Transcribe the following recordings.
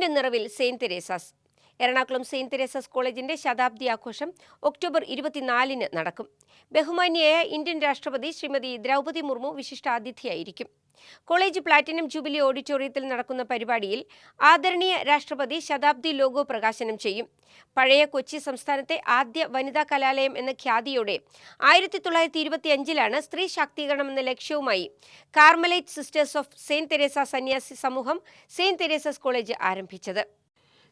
അറിവിന്റെ നിറവിൽ saint Teresa's. Ernakulam saint Teresa's കോളേജിന്റെ ശതാബ്ദി ആഘോഷം ഒക്ടോബർ ഇരുപത്തിനാലിന് നടക്കും. ബഹുമാന്യയായ ഇന്ത്യൻ രാഷ്ട്രപതി ശ്രീമതി ദ്രൗപദി മുർമു വിശിഷ്ടാതിഥിയായിരിക്കും. കോളേജ് പ്ലാറ്റിനം ജൂബിലി ഓഡിറ്റോറിയത്തിൽ നടക്കുന്ന പരിപാടിയിൽ ആദരണീയ രാഷ്ട്രപതി ശതാബ്ദി ലോഗോ പ്രകാശനം ചെയ്യും. പഴയ കൊച്ചി സംസ്ഥാനത്തെ ആദ്യ വനിതാ കലാലയം എന്ന ഖ്യാതിയോടെ ആയിരത്തി തൊള്ളായിരത്തി ഇരുപത്തി അഞ്ചിലാണ് സ്ത്രീ ശാക്തീകരണം എന്ന ലക്ഷ്യവുമായി Carmelite sisters of saint Teresa സന്യാസി സമൂഹം സെയിന്റ് തെരേസസ് കോളേജ് ആരംഭിച്ചത്.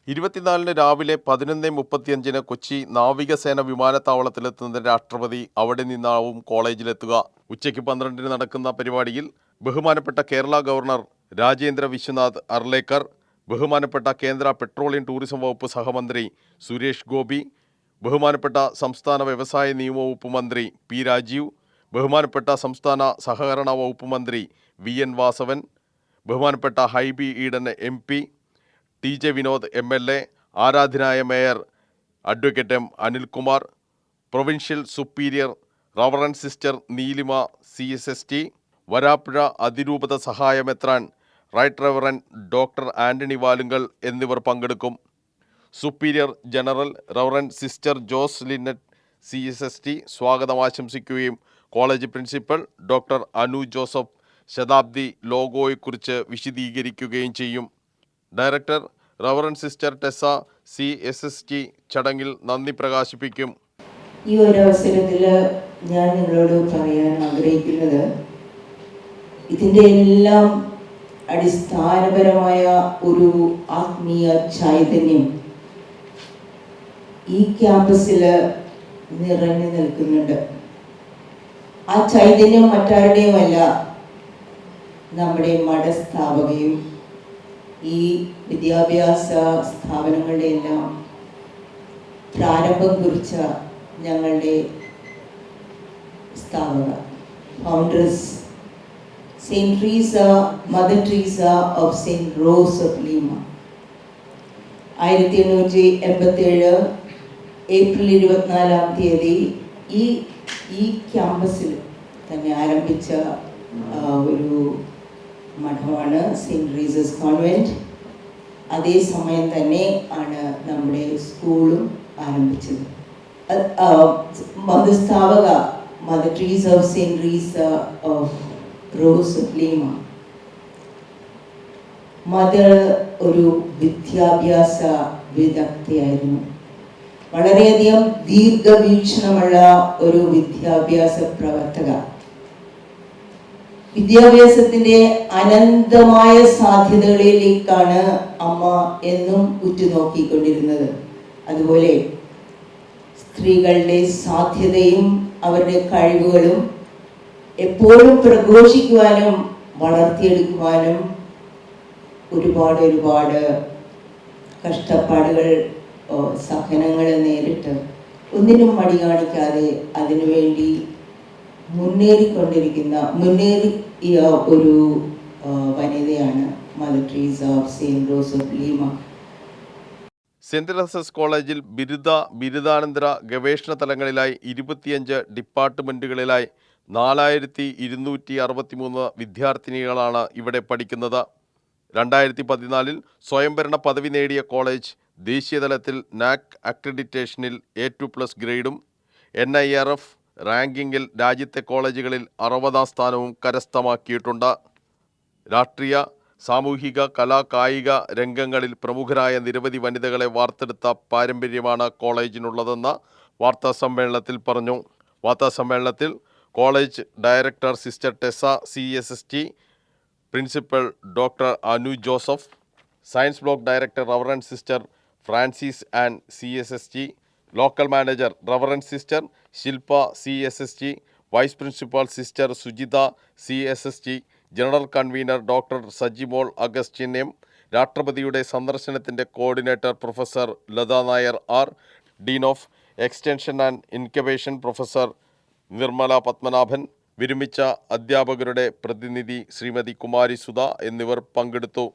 ഇരുപത്തിനാലിന് രാവിലെ പതിനൊന്ന് മുപ്പത്തിയഞ്ചിന് കൊച്ചി നാവികസേന വിമാനത്താവളത്തിലെത്തുന്ന രാഷ്ട്രപതി അവിടെ നിന്നാവും കോളേജിലെത്തുക. ഉച്ചയ്ക്ക് പന്ത്രണ്ടിന് നടക്കുന്ന പരിപാടിയിൽ ബഹുമാനപ്പെട്ട കേരള ഗവർണർ രാജേന്ദ്ര വിശ്വനാഥ് അർലേക്കർ ബഹുമാനപ്പെട്ട കേന്ദ്ര പെട്രോളിയം ടൂറിസം വകുപ്പ് സഹമന്ത്രി സുരേഷ് ഗോപി ബഹുമാനപ്പെട്ട സംസ്ഥാന വ്യവസായ നിയമവകുപ്പ് മന്ത്രി പി രാജീവ് ബഹുമാനപ്പെട്ട സംസ്ഥാന സഹകരണ വകുപ്പ് മന്ത്രി വി എൻ വാസവൻ ബഹുമാനപ്പെട്ട Hibi Eden M P T J Vinod M L A ആരാധനായ mayor advocate M Anilkumar provincial superior reverend sister Neelima C S S T Varapuzha അതിരൂപത സഹായമെത്രാൻ right reverend doctor Antony Valungal എന്നിവർ പങ്കെടുക്കും. Superior general reverend sister Jose Linnet C S S T സ്വാഗതം ആശംസിക്കുകയും college principal doctor Anu Joseph ശതാബ്ദി ലോഗോയെക്കുറിച്ച് വിശദീകരിക്കുകയും ചെയ്യും. Director reverend sister Tessa C S S T ചടങ്ങിൽ നന്ദി പ്രകാശിപ്പിക്കും. ഈ ഒരു അവസരത്തിൽ ഞാൻ നിങ്ങളോട് പറയാൻ ആഗ്രഹിക്കുന്നത് ഇതിന്റെ എല്ലാം അടിസ്ഥാനപരമായ ഒരു ആത്മീയ ചൈതന്യം ഈ ക്യാമ്പസിൽ നിറഞ്ഞു നിൽക്കുന്നുണ്ട്. ആ ചൈതന്യം മറ്റാരുടെയുമല്ല നമ്മുടെ മഠസ്ഥാപകയും ഈ വിദ്യാഭ്യാസ സ്ഥാപനങ്ങളുടെ എല്ലാം പ്രാരംഭം കുറിച്ച ഞങ്ങളുടെ സ്ഥാപക founders saint Treesa mother Treesa of saint Rose of Lima ആയിരത്തി എണ്ണൂറ്റി എൺപത്തേഴ് ഏപ്രിൽ ഇരുപത്തിനാലാം തീയതി ഈ ഈ ക്യാമ്പസിൽ തന്നെ ആരംഭിച്ച ഒരു മഠമാണ് സെയിന്റ് റീസസ് കോൺവെന്റ് അതേസമയം തന്നെ ആണ് നമ്മുടെ സ്കൂളും ആരംഭിച്ചത്. മതസ്ഥാപക mother Trees of saint Reesa of Rose Lima. Mother ഒരു വിദ്യാഭ്യാസ വിദഗ്ധയായിരുന്നു. വളരെയധികം ദീർഘവീക്ഷണമുള്ള ഒരു വിദ്യാഭ്യാസ പ്രവർത്തക. വിദ്യാഭ്യാസത്തിന്റെ അനന്തമായ സാധ്യതകളിലേക്കാണ് അമ്മ എന്നും ഉറ്റുനോക്കിക്കൊണ്ടിരുന്നത്. അതുപോലെ സ്ത്രീകളുടെ സാധ്യതയും അവരുടെ കഴിവുകളും എപ്പോഴും പ്രഘോഷിക്കുവാനും വളർത്തിയെടുക്കുവാനും ഒരുപാട് ഒരുപാട് കഷ്ടപ്പാടുകൾ സഹനങ്ങൾ നേരിട്ട് ഒന്നിനും മടി കാണിക്കാതെ അതിനുവേണ്ടി മുന്നേറിക്കൊണ്ടിരിക്കുന്ന മുന്നേറിയ ഒരു വനിതയാണ് mother Trees of saint Rose of Lima. Saint Teresa's കോളേജിൽ ബിരുദ ബിരുദാനന്തര ഗവേഷണ തലങ്ങളിലായി ഇരുപത്തിയഞ്ച് ഡിപ്പാർട്ട്മെന്റുകളിലായി നാലായിരത്തി ഇരുന്നൂറ്റി അറുപത്തിമൂന്ന് വിദ്യാർത്ഥിനികളാണ് ഇവിടെ പഠിക്കുന്നത്. രണ്ടായിരത്തി പതിനാലിൽ സ്വയംഭരണ പദവി നേടിയ കോളേജ് ദേശീയതലത്തിൽ നാക് അക്രഡിറ്റേഷനിൽ എ ടു പ്ലസ് ഗ്രേഡും എൻ ഐ ആർ എഫ് റാങ്കിങ്ങിൽ രാജ്യത്തെ കോളേജുകളിൽ അറുപതാം സ്ഥാനവും കരസ്ഥമാക്കിയിട്ടുണ്ട്. രാഷ്ട്രീയ സാമൂഹിക കലാ കായിക രംഗങ്ങളിൽ പ്രമുഖരായ നിരവധി വനിതകളെ വാർത്തെടുത്ത പാരമ്പര്യമാണ് കോളേജിനുള്ളതെന്ന് വാർത്താ സമ്മേളനത്തിൽ പറഞ്ഞു. വാർത്താ സമ്മേളനത്തിൽ college director sister Tessa C S S T principal doctor Anu Joseph science block director reverend sister Francis and C S S T local manager reverend sister Shilpa C S S T vice principal sister Sujitha C S S T general convener doctor Sajimol Augustine M രാഷ്ട്രപതിയുടെ സന്ദർശനത്തിന്റെ coordinator professor Latha Nair R dean of extension and incubation professor Nirmala Padmanabhan വിരമിച്ച അധ്യാപകരുടെ പ്രതിനിധി ശ്രീമതി കുമാരി സുധ എന്നിവർ പങ്കെടുത്തു.